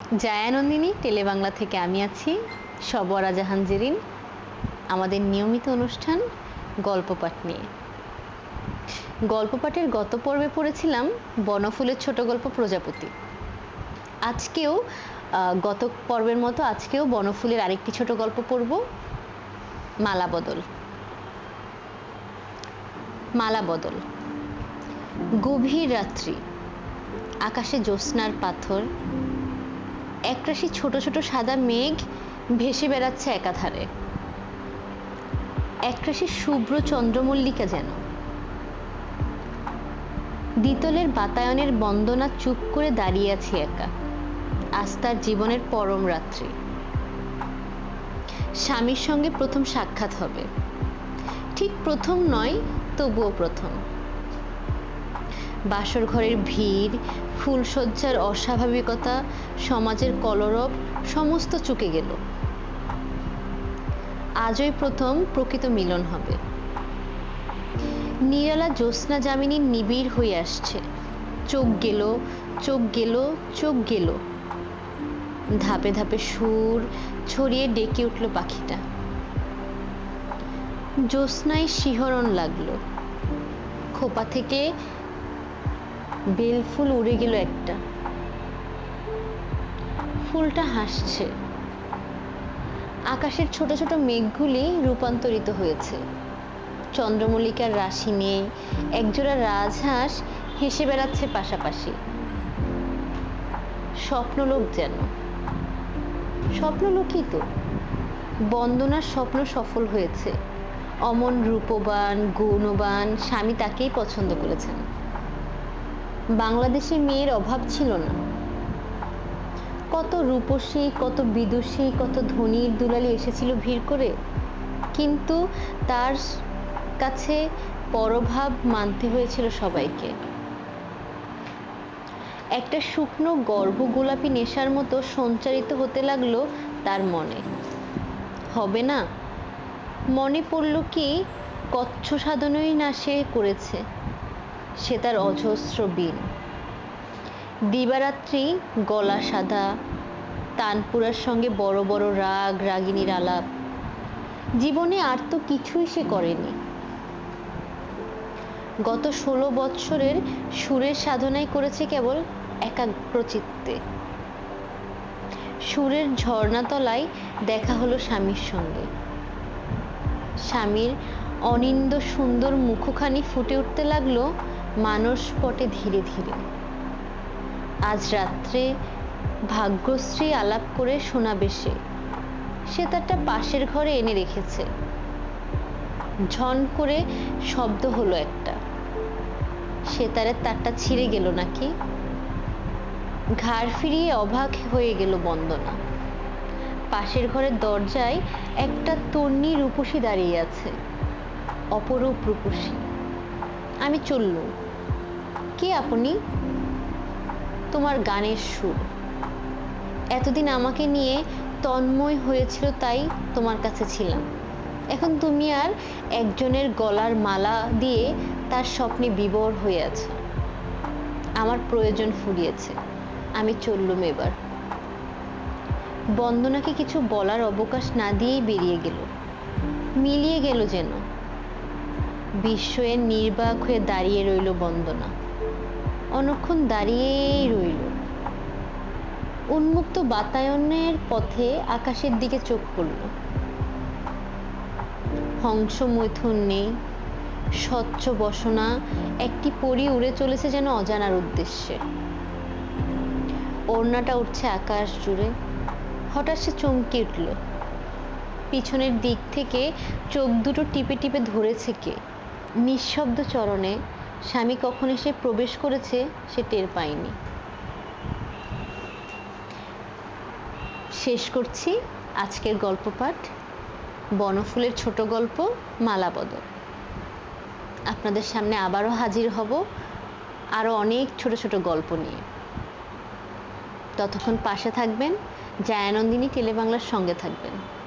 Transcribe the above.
জায়ানন্দিনী, টেলেবাংলা থেকে আমি আছি, সবরা জাহানজেরিন আমাদের নিয়মিত অনুষ্ঠান গল্প পাঠ নিয়ে। গল্প পাঠের গত পর্বে পড়েছিলাম বনফুলের ছোট গল্প প্রজাপতি। আজকেও গত পর্বের মতো আজকেও বনফুলের আরেকটি ছোট গল্প পড়ব, মালা বদল। মালা বদল। গভীর রাত্রি, আকাশে জ্যোৎস্নার পাথর একরাশি ছোট ছোট সাদা মেঘ ভেসে বেড়াচ্ছে একাধারে। একরাশি শুভ্র চন্দ্রমল্লিকা যেন। দ্বিতলের বাতায়নের বন্দনা চুপ করে দাঁড়িয়ে আছি একা। আজ তার জীবনের পরম রাত্রি। স্বামীর সঙ্গে প্রথম সাক্ষাৎ হবে। ঠিক প্রথম নয়, তবুও প্রথম। বাসর ঘরের ভিড় ফুলসজ্জার অস্বাভাবিকতা, সমাজের কলরব, সমস্ত চুকে গেল। আজই প্রথম প্রকৃত মিলন হবে। নিরালা জ্যোৎস্না যামিনী নিবিড় হয়ে আসছে। চোখ গেল চোখ গেল চোখ গেল। ধাপে ধাপে সুর ছড়িয়ে ডেকে উঠল পাখিটা। জ্যোৎস্নায় শিহরণ লাগল। খোপা থেকে বেলফুল উড়ে গেল একটা। ফুলটা হাসছে। আকাশের ছোট ছোট মেঘগুলি রূপান্তরিত হয়েছে। চন্দ্রমল্লিকার রাশি নিয়ে একজোড়া রাজহাঁস হেসে বেড়াচ্ছে পাশাপাশি। স্বপ্নলোক যেন। স্বপ্নলোকই তো। বন্দনার স্বপ্ন সফল হয়েছে। অমন রূপবান, গুণবান স্বামী তাকেই পছন্দ করেছেন। বাংলাদেশে মেয়ের অভাব ছিল না। কত রূপসী, কত বিদুষী, কত ধনীর দুলালি এসেছিল ভিড় করে, কিন্তু তার কাছে পরভাব মানতে হয়েছিল সবাইকে। একটা শুকনো, গর্ভ গোলাপি নেশার মতো সঞ্চারিত হতে লাগল তার মনে। হবে না? মনে পড়ল কি কচ্ছ সাধনই না সে করেছে। সে তার অজস্র বিন দিবারাত্রি গলা সাদা তানপুরার সঙ্গে বড় বড় রাগ, রাগিনীর আলাপ। জীবনে আর তো কিছুই সে করেনি। গত ষোলো বৎসরের সুরের সাধনাই করেছে কেবল একাগ্রচিত্তে। সুরের ঝর্ণাতলায় দেখা হলো স্বামীর সঙ্গে। স্বামীর অনিন্দ সুন্দর মুখখানি ফুটে উঠতে লাগল মানস পটে ধীরে ধীরে। আজ রাত্রে ভাগ্যশ্রী আলাপ করে শোনাবে সে। সে তারটা পাশের ঘরে এনে রেখেছে। ঝন করে শব্দ হলো একটা। সে তারে তারটা ছিঁড়ে গেল নাকি? ঘাড় ফিরিয়ে অবাক হয়ে গেল বন্দনা। পাশের ঘরের দরজায় একটা তন্নি রূপসী দাঁড়িয়ে আছে। অপরূপ রূপসী। আমি চললুম। কে আপনি? তোমার গানের সুর। এতদিন আমাকে নিয়ে তন্ময় হয়েছিল তাই তোমার কাছে ছিলাম। এখন তুমি আর একজনের গলার মালা দিয়ে তার স্বপ্নে বিবর হয়ে আছে। আমার প্রয়োজন ফুরিয়েছে। আমি চললুম এবার। বন্দনাকে কিছু বলার অবকাশ না দিয়েই বেরিয়ে গেল। মিলিয়ে গেল যেন। বিস্ময়ের নির্বাক হয়ে দাঁড়িয়ে রইল বন্দনা। অনেকক্ষণ দাঁড়িয়েই রইল। উন্মুক্ত বাতায়নের পথে আকাশের দিকে চোখ পড়ল হংস মৈথুন নেই। স্বচ্ছ বসনা একটি পরি উড়ে চলেছে যেন অজানার উদ্দেশ্যে। ওড়নাটা উঠছে আকাশ জুড়ে। হঠাৎ সে চমকে উঠল। পিছনের দিক থেকে চোখ দুটো টিপে টিপে ধরেছে কে? নিঃশব্দ চরণে স্বামী কখন এসে প্রবেশ করেছে সে টের পায়নি। শেষ করছি আজকের গল্প পাঠ। বনফুলের ছোট গল্প, মালাবদল। আপনাদের সামনে আবারও হাজির হব আরও অনেক ছোট ছোট গল্প নিয়ে। ততক্ষণ পাশে থাকবেন, জায়ানন্দিনী টেলিবাংলার সঙ্গে থাকবেন।